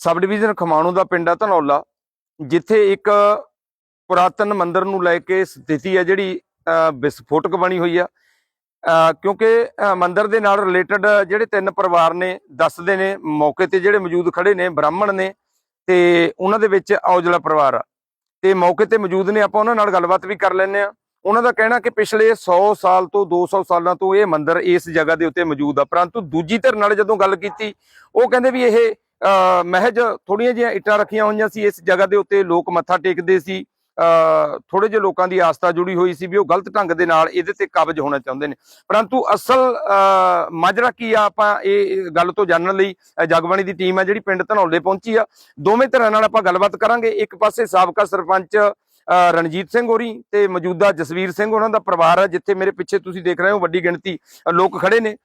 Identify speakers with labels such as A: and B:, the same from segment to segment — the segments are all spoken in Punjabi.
A: ਸਬ ਡਿਵੀਜ਼ਨ ਖਮਾਣੋ ਦਾ ਪਿੰਡ ਆ ਧਨੌਲਾ ਜਿੱਥੇ ਇੱਕ ਪੁਰਾਤਨ ਮੰਦਿਰ ਨੂੰ ਲੈ ਕੇ ਸਥਿਤੀ ਹੈ ਜਿਹੜੀ ਵਿਸਫੋਟਕ ਬਣੀ ਹੋਈ ਆ। ਕਿਉਂਕਿ ਅ, ਮੰਦਿਰ ਦੇ ਨਾਲ ਰਿਲੇਟਡ ਜਿਹੜੇ ਤਿੰਨ ਪਰਿਵਾਰ ਨੇ ਦੱਸਦੇ ਨੇ ਮੌਕੇ ਤੇ ਜਿਹੜੇ ਮੌਜੂਦ ਖੜੇ ਨੇ ਬ੍ਰਾਹਮਣ ਨੇ ਤੇ ਉਹਨਾਂ ਦੇ ਵਿੱਚ ਔਜਲਾ ਪਰਿਵਾਰ ਆ। ਤੇ ਮੌਕੇ ਤੇ ਮੌਜੂਦ ਨੇ ਆਪਾਂ ਉਹਨਾਂ ਨਾਲ ਗੱਲਬਾਤ ਵੀ ਕਰ ਲੈਂਦੇ ਆ ਉਹਨਾਂ ਦਾ ਕਹਿਣਾ ਕਿ ਪਿਛਲੇ 100 ਸਾਲ ਤੋਂ 200 ਸਾਲਾਂ ਤੋਂ ਇਹ ਮੰਦਿਰ ਇਸ ਜਗ੍ਹਾ ਦੇ ਉੱਤੇ ਮੌਜੂਦ ਆ। ਪਰੰਤੂ ਦੂਜੀ ਧਿਰ ਨਾਲ ਜਦੋਂ ਗੱਲ ਕੀਤੀ ਉਹ ਕਹਿੰਦੇ ਵੀ ਇਹ ਮਹਿਜ ਥੋੜੀਆਂ ਜਿਹੀਆਂ ਇੱਟਾਂ ਰੱਖੀਆਂ ਹੋਈਆਂ ਸੀ ਇਸ ਜਗ੍ਹਾ ਦੇ ਉੱਤੇ ਲੋਕ ਮੱਥਾ ਟੇਕਦੇ ਸੀ। ਥੋੜੇ ਜਿਹੇ ਲੋਕਾਂ ਦੀ ਆਸਥਾ ਜੁੜੀ ਹੋਈ ਸੀ ਵੀ ਉਹ ਗਲਤ ਢੰਗ ਦੇ ਨਾਲ ਇਹਦੇ ਤੇ ਕਬਜ਼ ਹੋਣਾ ਚਾਹੁੰਦੇ ਨੇ। ਪਰੰਤੂ ਅਸਲ ਅ, ਮਾਜਰਾ ਕੀ ਆ ਆਪਾਂ ਇਹ ਗੱਲ ਤੋਂ ਜਾਣਨ ਲਈ ਜਗਬਾਣੀ ਦੀ ਟੀਮ ਆ ਜਿਹੜੀ ਪਿੰਡ ਧਨੌਲੇ ਪਹੁੰਚੀ ਆ। ਦੋਵੇਂ ਧਿਰਾਂ ਨਾਲ ਆਪਾਂ ਗੱਲਬਾਤ ਕਰਾਂਗੇ। ਇੱਕ ਪਾਸੇ ਸਾਬਕਾ ਸਰਪੰਚ ਅ, ਰਣਜੀਤ ਸਿੰਘ ਹੋਰੀ ਤੇ ਮੌਜੂਦਾ ਜਸਵੀਰ ਸਿੰਘ ਉਹਨਾਂ ਦਾ ਪਰਿਵਾਰ ਆ ਜਿੱਥੇ ਮੇਰੇ ਪਿੱਛੇ ਤੁਸੀਂ ਦੇਖ ਰਹੇ ਹੋ ਵੱਡੀ ਗਿਣਤੀ ਲੋਕ ਖੜੇ ਨੇ।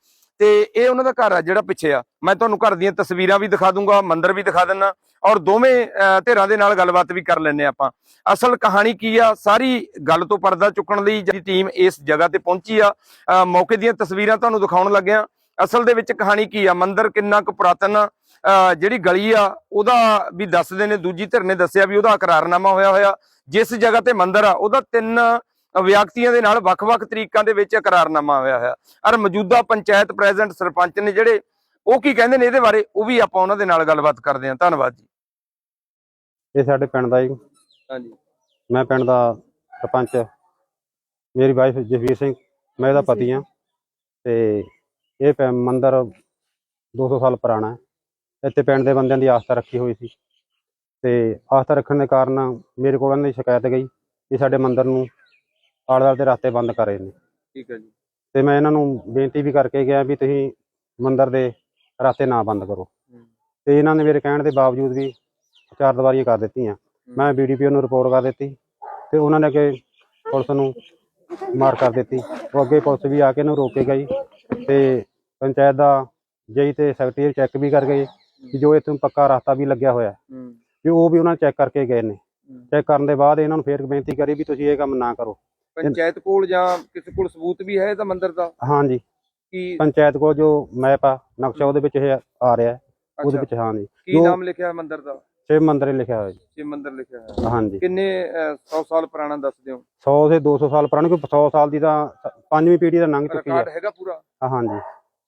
A: ਤੇ ਇਹ ਉਹਨਾਂ ਦਾ ਘਰ ਆ ਜਿਹੜਾ ਪਿੱਛੇ ਆ। ਮੈਂ ਤੁਹਾਨੂੰ ਘਰ ਦੀਆਂ ਤਸਵੀਰਾਂ ਵੀ ਦਿਖਾ ਦੂੰਗਾ, ਮੰਦਿਰ ਵੀ ਦਿਖਾ ਦਿੰਨਾ, ਔਰ ਦੋਵੇਂ ਧਿਰਾਂ ਦੇ ਨਾਲ ਗੱਲਬਾਤ ਵੀ ਕਰ ਲੈਣੇ ਆਪਾਂ। ਅਸਲ ਕਹਾਣੀ ਕੀ ਆ? ਸਾਰੀ ਗੱਲ ਤੋਂ ਪਰਦਾ ਚੁੱਕਣ ਲਈ ਜਿਹੜੀ ਟੀਮ ਇਸ ਜਗ੍ਹਾ ਤੇ ਪਹੁੰਚੀ ਆ। ਮੌਕੇ ਦੀਆਂ ਤਸਵੀਰਾਂ ਤੁਹਾਨੂੰ ਦਿਖਾਉਣ ਲੱਗਿਆ। ਅਸਲ ਦੇ ਵਿੱਚ ਕਹਾਣੀ ਕੀ ਆ? ਮੰਦਿਰ ਕਿੰਨਾ ਕੁ ਪੁਰਾਤਨ ਆ। ਜਿਹੜੀ ਗਲੀ ਆ, ਉਹਦਾ ਵੀ ਦੱਸਦੇ ਨੇ, ਦੂਜੀ ਧਿਰ ਨੇ ਦੱਸਿਆ ਵੀ ਉਹਦਾ ਇਕਰਾਰਨਾਮਾ ਹੋਇਆ ਹੋਇਆ। ਜਿਸ ਜਗ੍ਹਾ ਤੇ ਮੰਦਿਰ ਆ, ਉਹਦਾ ਤਿੰਨ ਵਿਅਕਤੀਆਂ ਦੇ ਨਾਲ ਵੱਖ-ਵੱਖ ਤਰੀਕਾਂ ਦੇ ਵਿੱਚ ਇਕਰਾਰਨਾਮਾ ਹੋਇਆ ਹੋਇਆ। ਔਰ ਮੌਜੂਦਾ ਪੰਚਾਇਤ ਪ੍ਰੈਜ਼ੀਡੈਂਟ ਸਰਪੰਚ ਨੇ ਜਿਹੜੇ ਉਹ ਕੀ ਕਹਿੰਦੇ ਨੇ ਇਹਦੇ ਬਾਰੇ ਉਹ ਵੀ ਆਪਾਂ ਉਹਨਾਂ ਦੇ ਨਾਲ ਗੱਲਬਾਤ ਕਰਦੇ ਹਾਂ। ਧੰਨਵਾਦ ਜੀ।
B: ਇਹ ਸਾਡੇ ਪਿੰਡ ਦਾ ਜੀ।
A: ਹਾਂਜੀ।
B: ਮੈਂ ਪਿੰਡ ਦਾ ਸਰਪੰਚ ਮੇਰੀ ਵਾਈਫ ਜਸਵੀਰ ਸਿੰਘ ਮੈਂ ਇਹਦਾ ਪਤੀ ਆ ਤੇ ਇਹ ਪੈ- ਮੰਦਿਰ 200 ਸਾਲ ਪੁਰਾਣਾ ਹੈ। ਇੱਥੇ ਪਿੰਡ ਦੇ ਬੰਦਿਆਂ ਦੀ ਆਸਥਾ ਰੱਖੀ ਹੋਈ ਸੀ। ਤੇ ਆਸਥਾ ਰੱਖਣ ਦੇ ਕਾਰਨ ਮੇਰੇ ਕੋਲ ਇਹਨਾਂ ਦੀ ਸ਼ਿਕਾਇਤ ਗਈ ਕਿ ਸਾਡੇ ਮੰਦਿਰ ਨੂੰ ਆਲੇ ਦੁਆਲੇ ਦੇ ਰਸਤੇ ਬੰਦ ਕਰ ਰਹੇ ਨੇ।
A: ਠੀਕ ਹੈ ਜੀ।
B: ਤੇ ਮੈਂ ਇਹਨਾਂ ਨੂੰ ਬੇਨਤੀ ਵੀ ਕਰਕੇ ਗਿਆ ਵੀ ਤੁਸੀਂ ਮੰਦਿਰ ਦੇ ਰਸਤੇ ਨਾ ਬੰਦ ਕਰੋ। ਤੇ ਇਹਨਾਂ ਨੇ ਮੇਰੇ ਕਹਿਣ ਦੇ ਬਾਵਜੂਦ ਵੀ ਚਾਰ ਦੀਵਾਰੀਆਂ ਕਰ ਦਿੱਤੀਆਂ। ਮੈਂ ਬੀਡੀਪੀਓ ਨੂੰ ਰਿਪੋਰਟ ਕਰ ਦਿੱਤੀ ਤੇ ਉਹਨਾਂ ਨੇ ਅੱਗੇ ਪੁਲਿਸ ਨੂੰ ਮਾਰ ਕਰ ਦਿੱਤੀ। ਉਹ ਅੱਗੇ ਪੁਲਿਸ ਵੀ ਆ ਕੇ ਇਹਨੂੰ ਰੋਕ ਕੇ ਗਈ ਤੇ ਪੰਚਾਇਤ ਦਾ ਜਈ ਤੇ ਸੈਕਟਰੀ ਚੈੱਕ ਵੀ ਕਰ ਗਏ ਕਿ ਜੋ ਇੱਥੋਂ ਪੱਕਾ ਰਸਤਾ ਵੀ ਲੱਗਿਆ ਹੋਇਆ
A: ਹੂੰ।
B: ਵੀ ਉਹ ਵੀ ਉਹਨਾਂ ਚੈੱਕ ਕਰਕੇ ਗਏ ਨੇ। ਚੈੱਕ ਕਰਨ ਦੇ ਬਾਅਦ ਇਹਨਾਂ ਨੂੰ ਫੇਰ ਬੇਨਤੀ ਕਰੀ ਵੀ ਤੁਸੀਂ ਇਹ ਕੰਮ ਨਾ ਕਰੋ।
A: ਪੰਚਾਇਤ ਕੋਲ ਜਾਂ ਕਿਸੇ ਕੋਲ ਸਬੂਤ ਵੀ ਹੈ ਇਹਦਾ ਮੰਦਿਰ ਦਾ?
B: ਹਾਂਜੀ।
A: ਕੀ
B: ਪੰਚਾਇਤ ਕੋਲ ਜੋ ਮੈਪ ਆ ਨਕਸ਼ਾ ਉਹਦੇ ਵਿੱਚ ਇਹ ਆ ਰਿਹਾ। ਉਹਦੇ ਵਿੱਚ ਹਾਂਜੀ।
A: ਕੀ ਨਾਮ ਲਿਖਿਆ ਹੈ ਮੰਦਿਰ ਦਾ?
B: ਸ਼ਿਵ ਮੰਦਿਰ ਲਿਖਿਆ ਹੋਇਆ ਜੀ।
A: ਸ਼ਿਵ ਮੰਦਿਰ ਲਿਖਿਆ ਹੈ
B: ਹਾਂਜੀ।
A: ਕਿੰਨੇ 100 ਸਾਲ ਪੁਰਾਣਾ ਦੱਸਦੇ ਹੋ
B: 100 ਤੇ 200 ਸਾਲ ਪੁਰਾਣੀ ਕੋਈ 100 ਸਾਲ ਦੀ ਤਾਂ ਪੰਜਵੀਂ ਪੀੜ੍ਹੀ ਦਾ ਲੰਘ ਚੁੱਕੀ
A: ਰਿਕਾਰਡ
B: ਹੈ।
A: ਹੈਗਾ ਪੂਰਾ?
B: ਹਾਂ, ਹਾਂਜੀ।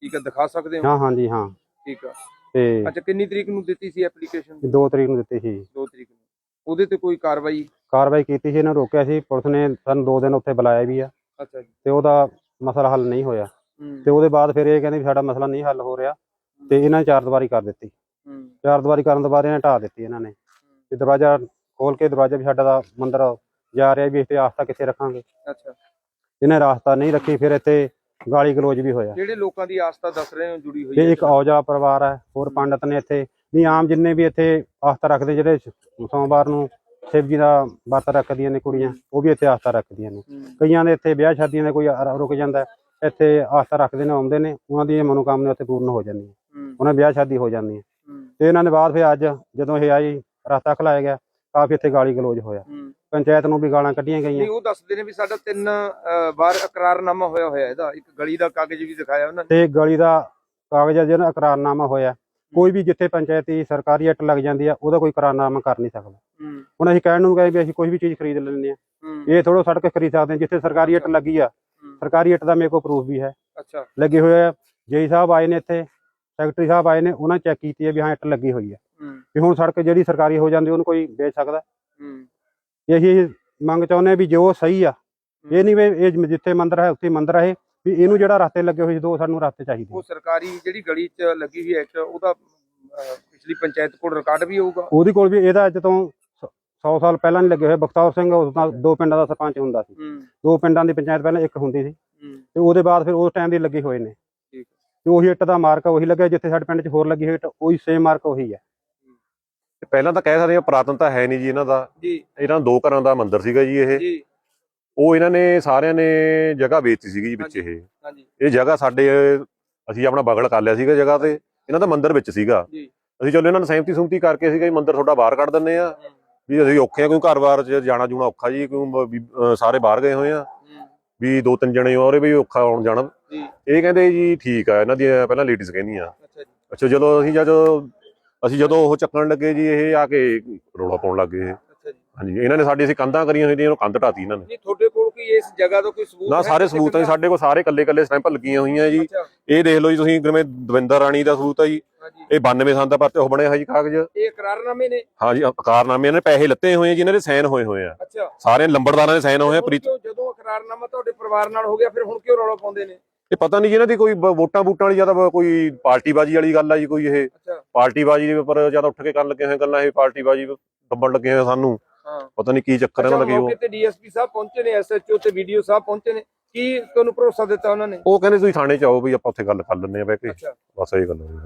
A: ਠੀਕ ਹੈ ਦਿਖਾ ਸਕਦੇ ਹੋ?
B: ਹਾਂ ਹਾਂਜੀ ਹਾਂ।
A: ਠੀਕ ਆ।
B: ਤੇ
A: ਅੱਛਾ ਕਿੰਨੀ ਤਰੀਕ ਨੂੰ ਦਿੱਤੀ ਸੀ ਐਪਲੀਕੇਸ਼ਨ
B: 2 ਤਰੀਕ ਨੂੰ ਦਿੱਤੀ ਸੀ
A: 2 ਤਰੀਕ ਨੂੰ। ਉਹਦੇ ਤੇ ਕੋਈ ਕਾਰਵਾਈ?
B: ਕਾਰਵਾਈ ਕੀਤੀ ਸੀ ਇਹਨਾਂ ਰੋਕਿਆ ਸੀ ਪੁਲਿਸ ਨੇ ਸਾਨੂੰ 2 ਦਿਨ ਉੱਥੇ ਬੁਲਾਇਆ ਵੀ ਆ।
A: ਅੱਛਾ ਜੀ।
B: ਤੇ ਉਹਦਾ ਮਸਲਾ ਹੱਲ ਨਹੀਂ ਹੋਇਆ।
A: ਹੂੰ।
B: ਤੇ ਉਹਦੇ ਬਾਅਦ ਫਿਰ ਇਹ ਕਹਿੰਦੇ ਵੀ ਸਾਡਾ ਮਸਲਾ ਨਹੀਂ ਹੱਲ ਹੋ ਰਿਹਾ। ਤੇ ਇਹਨਾਂ ਨੇ ਚਾਰ ਦੀਵਾਰੀ ਕਰ ਦਿੱਤੀ।
A: ਹੂੰ।
B: ਚਾਰ ਦੀਵਾਰੀ ਕਰਨ ਤੋਂ ਬਾਅਦ ਇਹਨਾਂ ਢਾਹ ਦਿੱਤੀ ਇਹਨਾਂ ਨੇ। ਤੇ ਦਰਵਾਜ਼ਾ ਖੋਲ ਕੇ ਦਰਵਾਜ਼ਾ ਵੀ ਸਾਡਾ ਦਾ ਮੰਦਿਰ ਜਾ ਰਿਹਾ ਵੀ ਇਸ ਤੇ ਆਸਥਾ ਕਿੱਥੇ ਰੱਖਾਂਗੇ।
A: ਅੱਛਾ।
B: ਇਹਨੇ ਰਾਸਤਾ ਨਹੀਂ ਰੱਖੀ ਫਿਰ ਇੱਥੇ ਗਾਲੀ ਗਲੋਚ ਵੀ ਹੋਇਆ।
A: ਜਿਹੜੇ ਲੋਕਾਂ ਦੀ ਆਸਥਾ ਦੱਸ ਰਹੇ ਹੋ ਜੁੜੀ ਹੋਈ ਹੈ
B: ਇੱਕ ਔਜਾ ਪਰਿਵਾਰ ਹੈ ਹੋਰ ਪੰਡਤ ਨੇ ਇੱਥੇ ਨਹੀਂ ਆਮ ਜਿੰਨੇ ਵੀ ਇੱਥੇ ਆਸਥਾ ਰੱਖਦੇ ਜਿਹੜੇ ਸੋਮਵਾਰ ਨੂੰ ਸ਼ਿਵ ਜੀ ਦਾ ਵਰਤ ਰੱਖਦੀਆਂ ਨੇ ਕੁੜੀਆਂ ਉਹ ਵੀ ਇੱਥੇ ਆਸਥਾ ਰੱਖਦੀਆਂ ਨੇ। ਕਈਆਂ ਦੇ ਇੱਥੇ ਵਿਆਹ ਸ਼ਾਦੀਆਂ ਦੇ ਕੋਈ ਰੁਕ ਜਾਂਦਾ ਇੱਥੇ ਆਸਥਾ ਰੱਖਦੇ ਨੇ ਆਉਂਦੇ ਨੇ ਉਹਨਾਂ ਦੀ ਮਨੋਕਾਮਨਾ ਉੱਥੇ ਪੂਰਨ ਹੋ ਜਾਂਦੀਆਂ
A: ਹੂੰ,
B: ਉਹਨਾਂ ਦੀ ਵਿਆਹ ਸ਼ਾਦੀ ਹੋ ਜਾਂਦੀ ਹੈ। ਤੇ ਇਹਨਾਂ ਨੇ ਬਾਅਦ ਫਿਰ ਅੱਜ ਜਦੋਂ ਇਹ ਆਈ ਰਸਤਾ ਖਲਾਇਆ ਗਿਆ ਕਾਫੀ ਇੱਥੇ ਗਾਲੀ ਗਲੋਚ ਹੋਇਆ। ਪੰਚਾਇਤ ਨੂੰ ਵੀ ਗਾਲਾਂ ਕੱਢੀਆਂ
A: ਨਹੀਂ
B: ਗਈਆਂ
A: ਉਹ ਦੱਸਦੇ ਨੇ ਵੀ ਸਾਡਾ ਤਿੰਨ ਵਾਰ ਇਕਰਾਰਨਾਮਾ ਹੋਇਆ ਹੋਇਆ ਇਹਦਾ। ਇੱਕ ਗਲੀ ਦਾ ਕਾਗਜ਼ ਵੀ ਦਿਖਾਇਆ ਉਹਨਾਂ ਨੇ।
B: ਤੇ ਗਲੀ ਦਾ ਕਾਗਜ਼ ਜਿਹੜਾ ਇਕਰਾਰਨਾਮਾ ਹੋਇਆ। ਕੋਈ ਵੀ ਜਿੱਥੇ ਪੰਚਾਇਤੀ ਸਰਕਾਰੀ ਇੱਟ ਲੱਗ ਜਾਂਦੀ ਆ ਉਹਦਾ ਕੋਈ ਇਕਰਾਰਨਾਮਾ ਕਰ ਨਹੀਂ ਸਕਦਾ। ਹੁਣ ਅਸੀਂ ਕਹਿਣ ਨੂੰ ਗਏ ਵੀ ਅਸੀਂ ਕੋਈ ਵੀ ਚੀਜ਼ ਖਰੀਦ ਲੈਂਦੇ ਆ ਇਹ ਥੋੜੋ ਸੜਕ ਖਰੀਦ ਸਕਦੇ ਹਾਂ ਜਿੱਥੇ ਸਰਕਾਰੀ ਇੱਟ ਲੱਗੀ ਆ। ਸਰਕਾਰੀ ਇੱਟ ਦਾ ਮੇਰੇ ਕੋਲ ਪ੍ਰੂਫ ਵੀ ਹੈ।
A: ਅੱਛਾ।
B: ਲੱਗੇ ਹੋਏ ਆ ਜੇਈ ਸਾਹਿਬ ਆਏ ਨੇ ਇੱਥੇ ਸੈਕਟਰੀ ਸਾਹਿਬ ਆਏ ਨੇ ਉਹਨਾਂ ਚੈੱਕ ਕੀਤੀ ਹੈ ਵੀ ਹਾਂ ਇੱਟ ਲੱਗੀ ਹੋਈ ਹੈ
A: ਹੂੰ।
B: ਵੀ ਹੁਣ ਸੜਕ ਜਿਹੜੀ ਸਰਕਾਰੀ ਹੋ ਜਾਂਦੀ ਉਹਨੂੰ ਕੋਈ ਵੇਚ ਸਕਦਾ।
A: ਹੂੰ।
B: ਇਹ ਅਸੀਂ ਮੰਗ ਚਾਹੁੰਦੇ ਵੀ ਜੋ ਸਹੀ ਆ ਇਹ ਨਹੀਂ ਵੀ ਇਹ ਜਿੱਥੇ ਮੰਦਿਰ ਹੈ ਉੱਥੇ ਮੰਦਿਰ ਹੈ ਵੀ ਇਹਨੂੰ ਜਿਹੜਾ ਰਸਤੇ ਲੱਗੇ ਹੋਏ ਸੀ ਦੋ ਸਾਨੂੰ ਰਸਤੇ ਚਾਹੀਦੇ
A: ਉਹ ਸਰਕਾਰੀ ਜਿਹੜੀ ਗਲੀ 'ਚ ਲੱਗੀ ਹੋਈ ਐਕਟ ਉਹਦਾ ਅ, ਪਿਛਲੀ ਪੰਚਾਇਤ ਕੋਲ ਰਿਕਾਰਡ ਵੀ ਹੋਊਗਾ।
B: ਉਹਦੇ ਕੋਲ ਵੀ ਇਹਦਾ ਅੱਜ ਤੋਂ 100 ਸਾਲ ਪਹਿਲਾਂ ਨਹੀਂ ਲੱਗੇ ਹੋਏ ਬਖਤੌਰ ਸਿੰਘ ਉਸ ਨਾਲ ਦੋ ਪਿੰਡਾਂ ਦਾ ਸਰਪੰਚ ਹੁੰਦਾ ਸੀ।
A: ਹੂੰ।
B: ਦੋ ਪਿੰਡਾਂ ਦੀ ਪੰਚਾਇਤ ਪਹਿਲਾਂ ਇੱਕ ਹੁੰਦੀ ਸੀ।
A: ਹੂੰ।
B: ਤੇ ਉਹਦੇ ਬਾਅਦ ਫਿਰ ਉਸ ਟਾਈਮ ਦੇ ਲੱਗੇ ਹੋਏ ਨੇ।
A: ਠੀਕ।
B: ਤੇ ਉਹੀ ਇੱਟ ਦਾ ਮਾਰਕ ਉਹੀ ਲੱਗਿਆ ਜਿੱਥੇ ਸਾਡੇ ਪਿੰਡ 'ਚ ਹੋਰ ਲੱਗੀ ਹੋਈ ਇੱਟ ਉਹੀ ਸੇਮ ਮਾਰਕ ਉਹੀ ਹੈ।
C: ਤੇ ਪਹਿਲਾਂ ਤਾਂ ਕਹਿ ਸਕਦੇ ਹਾਂ ਪੁਰਾਤਨ ਤਾਂ ਹੈ ਨਹੀਂ ਜੀ ਇਹਨਾਂ ਦਾ।
A: ਜੀ।
C: ਇਹਨਾਂ ਦੋ ਘਰਾਂ ਦਾ ਮੰਦਿਰ ਸੀਗਾ ਜੀ ਇਹ।
A: ਜੀ।
C: ਉਹ ਇਹਨਾਂ ਨੇ ਸਾਰਿਆਂ ਨੇ ਜਗ੍ਹਾ ਵੇਚੀ ਸੀਗੀ ਜੀ ਵਿੱਚ ਇਹ।
A: ਹਾਂਜੀ।
C: ਇਹ ਜਗ੍ਹਾ ਸਾਡੇ ਅਸੀਂ ਆਪਣਾ ਬਗਲ ਕਰ ਲਿਆ ਸੀਗਾ ਜਗ੍ਹਾ ਤੇ। ਇਹਨਾਂ ਦਾ ਮੰਦਿਰ ਵਿੱਚ ਸੀਗਾ।
A: ਜੀ।
C: ਅਸੀਂ ਚਲੋ ਇਹਨਾਂ ਨੂੰ ਸਹਿਮਤੀ ਸੁਮਤੀ ਕਰਕੇ ਸੀਗਾ ਜੀ ਮੰਦਿਰ ਤੁਹਾਡਾ ਬਾਹਰ ਕੱਢ ਦਿੰਨੇ ਆ ਵੀ ਅਸੀਂ ਔਖੇ ਆ ਕੋਈ ਘਰ-ਬਾਰ ਚ ਜਾਣਾ ਜੂਣਾ ਔਖਾ ਜੀ ਕਿਉਂ ਸਾਰੇ ਬਾਹਰ ਗਏ ਹੋਏ ਆ ਵੀ ਦੋ ਤਿੰਨ ਜਣੇ ਔਰੇ ਵੀ ਔਖਾ ਆਉਣ ਜਾਣਾ। ਇਹ ਕਹਿੰਦੇ ਜੀ ਠੀਕ ਆ ਇਹਨਾਂ ਦੀਆਂ ਪਹਿਲਾਂ ਲੇਡੀਜ਼ ਕਹਿੰਦੀਆਂ।
A: ਅੱਛਾ ਜੀ।
C: ਅੱਛਾ ਜਦੋਂ ਅਸੀਂ ਜਦ ਅਸੀਂ ਜਦੋਂ ਉਹ ਚੱਕਣ ਲੱਗੇ ਜੀ ਇਹ ਆ ਕੇ ਰੋਲਾ ਪਾਉਣ ਲੱਗੇ ਹਾਂਜੀ ਇਹਨਾਂ ਨੇ ਸਾਡੀ ਅਸੀਂ ਕੰਧਾਂ ਕਰੀਆਂ ਹੋਈਆਂ ਇਹਨੂੰ ਕੰਧ ਢਾਤੀ ਇਹਨਾਂ ਨੇ।
A: ਨਹੀਂ ਤੁਹਾਡੇ ਕੋਲ ਕੋਈ ਇਸ ਜਗ੍ਹਾ ਦਾ ਕੋਈ ਸਬੂਤ
C: ਨਾ
A: ਹੈ
C: ਸਾਰੇ ਸਬੂਤ ਜੀ, ਸਾਡੇ ਕੋਲ ਸਾਰੇ ਕੱਲੇ ਕੱਲੇ ਸਟੈਂਪ ਲੱਗੀਆਂ ਹੋਈਆਂ ਜੀ। ਇਹ ਦੇਖ ਲਓ ਜੀ ਤੁਸੀਂ ਜਿਵੇਂ ਦਵਿੰਦਰ ਰਾਣੀ ਦਾ ਸਬੂਤ ਆ ਜੀ। ਇਹ 92 ਸਾਲ ਦਾ ਪਰਚਾ ਉਹ ਬਣਿਆ ਹੈ ਜੀ ਕਾਗਜ਼।
A: ਇਹ ਇਕਰਾਰਨਾਮੇ ਨੇ?
C: ਹਾਂਜੀ ਇਹਨਾਂ ਨੇ ਪੈਸੇ ਲੱਤੇ ਹੋਏ ਜੀ ਇਹਨਾਂ ਦੇ ਸਾਈਨ ਹੋਏ ਹੋਏ ਆ।
A: ਅੱਛਾ।
C: ਸਾਰੇ ਲੰਬੜਦਾਰਾਂ ਦੇ ਸਾਈਨ ਹੋਏ ਆ ਪ੍ਰੀਤ
A: ਜਦੋਂ ਇਕਰਾਰਨਾਮਾ ਤੁਹਾਡੇ ਪਰਿਵਾਰ ਨਾਲ ਹੋ ਗਿਆ ਫਿਰ ਹੁਣ ਕਿਉਂ ਰੌਲਾ ਪਾਉਂਦੇ ਨੇ?
C: ਇਹ ਪਤਾ ਨਹੀਂ ਜੀ ਇਹਨਾਂ ਦੀ ਕੋਈ ਵੋਟਾਂ ਬੂਟਾਂ ਵਾਲੀ ਜ਼ਿਆਦਾ ਕੋਈ ਪਾਰਟੀਬਾਜੀ ਵਾਲੀ ਗੱਲ ਆ ਜੀ ਕੋਈ ਇਹ ਪਾਰਟੀਬਾਜੀ ਦੇ ਉੱਪਰ ਜ਼ਿਆਦਾ ਉੱਠ ਕੇ ਕਰਨ ਲੱਗੇ ਹੋਏ ਗੱਲਾਂ ਇਹ ਪਾਰਟੀਬਾਜੀ ਦੱਬਣ ਲੱਗੇ ਹੋਏ ਸਾਨੂੰ।
A: ਹਾਂ
C: ਪਤਾ ਨਹੀਂ ਕੀ ਚੱਕਰ ਇਹਨਾਂ ਦਾ ਕੀ ਉਹ
A: ਮੌਕੇ ਤੇ ਡੀਐਸਪੀ ਸਾਹਿਬ ਪਹੁੰਚੇ ਨੇ ਐਸਐਚਓ ਤੇ ਵੀਡੀਓ ਸਾਹਿਬ ਪਹੁੰਚੇ ਨੇ। ਕੀ ਤੁਹਾਨੂੰ ਭਰੋਸਾ ਦਿੱਤਾ ਉਹਨਾਂ ਨੇ?
C: ਉਹ ਕਹਿੰਦੇ ਤੁਸੀਂ ਥਾਣੇ ਚ ਆਓ ਵੀ ਆਪਾਂ ਉੱਥੇ ਗੱਲ ਕਰ ਲੈਂਦੇ ਆ ਬਹਿ ਕੇ। ਬਸ ਇਹ ਗੱਲ ਹੋਈ